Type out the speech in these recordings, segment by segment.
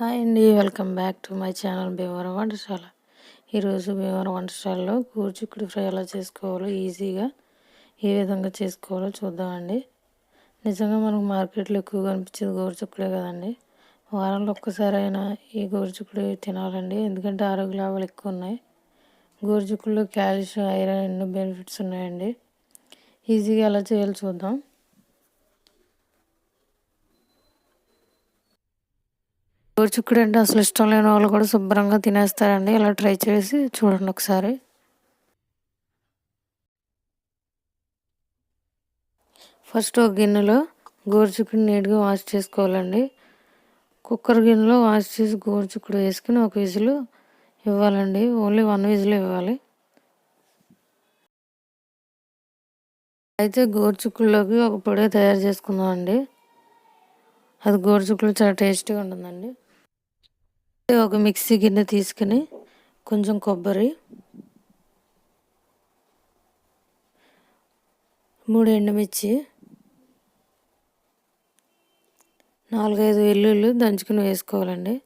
Hi అండి welcome back to my channel Bhimavaram వంటశాల ఈరోజు భీమవరం వంటశాలలో కూర్చుక్కుడు ఫ్రై ఎలా చేసుకోవాలో ఈజీగా ఏ విధంగా చేసుకోవాలో చూద్దామండి. నిజంగా మనకు మార్కెట్లో ఎక్కువగా అనిపించేది గోరుచుక్కుడే కదండి. వారంలో ఒక్కసారి అయినా ఈ గోరుచుక్కుడు తినాలండి ఎందుకంటే ఆరోగ్య లాభాలు ఎక్కువ ఉన్నాయి. గోరుచుక్కుల్లో కాల్షియం ఐరన్ ఎన్నో బెనిఫిట్స్ ఉన్నాయండి. ఈజీగా ఎలా చేయాలో చూద్దాం. గోరుచిక్కుడు అంటే అసలు ఇష్టం లేని వాళ్ళు కూడా శుభ్రంగా తినేస్తారండి. ఇలా ట్రై చేసి చూడండి ఒకసారి. ఫస్ట్ ఒక గిన్నెలో గోరుచిక్కుడు నీట్గా వాష్ చేసుకోవాలండి. కుక్కర్ గిన్నెలో వాష్ చేసి గోరుచిక్కుడు వేసుకుని ఒక విజులు ఇవ్వాలండి. ఓన్లీ వన్ విజులు ఇవ్వాలి. అయితే గోరుచిక్కుడులోకి ఒక పొడి తయారు చేసుకుందాం అండి అది గోరుచిక్కుడు చాలా టేస్టీగా ఉంటుందండి. ఒక మిక్సీ గిన్నె తీసుకుని కొంచెం కొబ్బరి మూడు ఎండుమిర్చి నాలుగైదు వెల్లుల్లి దంచుకుని వేసుకోవాలండి.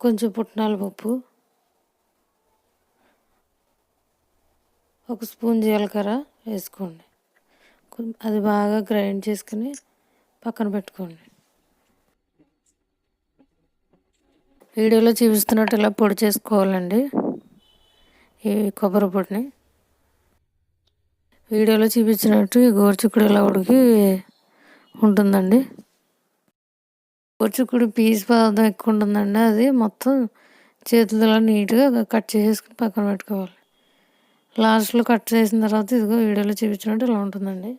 కొంచెం పుట్నాల పప్పు ఒక స్పూన్ జీలకర్ర వేసుకోండి. అది బాగా గ్రైండ్ చేసుకుని పక్కన పెట్టుకోండి. వీడియోలో చూపిస్తున్నట్టు ఇలా పొడి చేసుకోవాలండి. ఈ కొబ్బరి పొడిని. వీడియోలో చూపించినట్టు ఈ గోరుచుక్కుడు ఇలా ఉడికి ఉంటుందండి. గోరుచుక్కుడు పీస్ పదార్థం ఎక్కువ ఉంటుందండి. అది మొత్తం చేతులతో నీట్గా కట్ చేసేసుకుని పక్కన పెట్టుకోవాలి. లాస్ట్లో కట్ చేసిన తర్వాత ఇదిగో వీడియోలో చూపించినట్టు ఇలా ఉంటుందండి.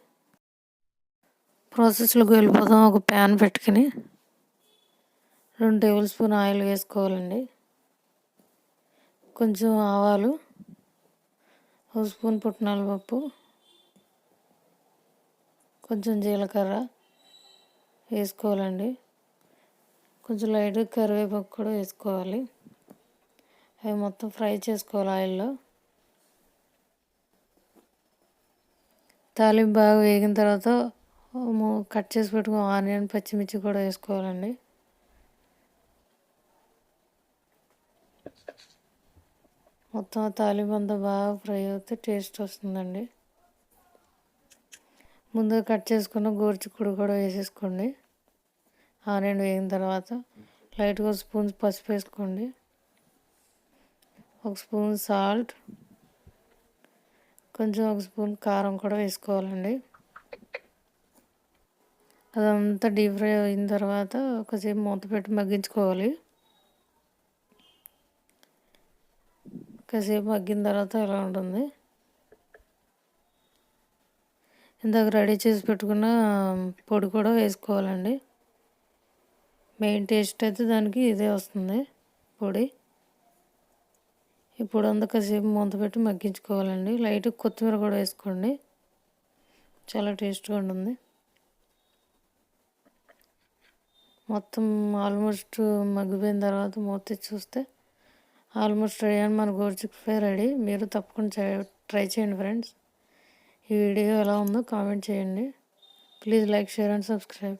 ప్రాసెస్లోకి వెళ్ళిపోదాం. ఒక ప్యాన్ పెట్టుకుని. రెండు టేబుల్ స్పూన్ ఆయిల్ వేసుకోవాలండి. కొంచెం ఆవాలు ఒక స్పూన్ పుట్నాల పప్పు కొంచెం జీలకర్ర వేసుకోవాలండి. కొంచెం లైట్ కరివేపాకు కూడా వేసుకోవాలి. అవి మొత్తం ఫ్రై చేసుకోవాలి ఆయిల్లో. తాలింపు బాగా వేగిన తర్వాత కట్ చేసి పెట్టుకుని ఆనియన్ పచ్చిమిర్చి కూడా వేసుకోవాలండి. మొత్తం తాలింపు అంతా బాగా ఫ్రై అవుతే టేస్ట్ వస్తుందండి. ముందుగా కట్ చేసుకున్న గోరుచిక్కుడు కూడా వేసేసుకోండి. ఆనియన్ వేగిన తర్వాత లైట్గా స్పూన్స్ పసుపు వేసుకోండి. ఒక స్పూన్ సాల్ట్ కొంచెం ఒక స్పూన్ కారం కూడా వేసుకోవాలండి. అదంతా డీప్ ఫ్రై అయిన తర్వాత ఒకసేపు మూత పెట్టి మగ్గించుకోవాలి. కాసేపు మగ్గిన తర్వాత ఎలా ఉంటుంది? ఇందాక రెడీ చేసి పెట్టుకున్న పొడి కూడా వేసుకోవాలండి. మెయిన్ టేస్ట్ అయితే దానికి ఇదే వస్తుంది పొడి. ఇప్పుడు పొడి అంతా కాసేపు మూత పెట్టి మగ్గించుకోవాలండి. లైట్ కొత్తిమీర కూడా వేసుకోండి. చాలా టేస్ట్గా ఉంటుంది. మొత్తం ఆల్మోస్ట్ మగ్గిపోయిన తర్వాత మూత చూస్తే ఆల్మోస్ట్ రెడీ అని మన గోరుచిక్ రెడీ. మీరు తప్పకుండా ట్రై చేయండి ఫ్రెండ్స్. ఈ వీడియో ఎలా ఉందో కామెంట్ చేయండి. Please like share and subscribe.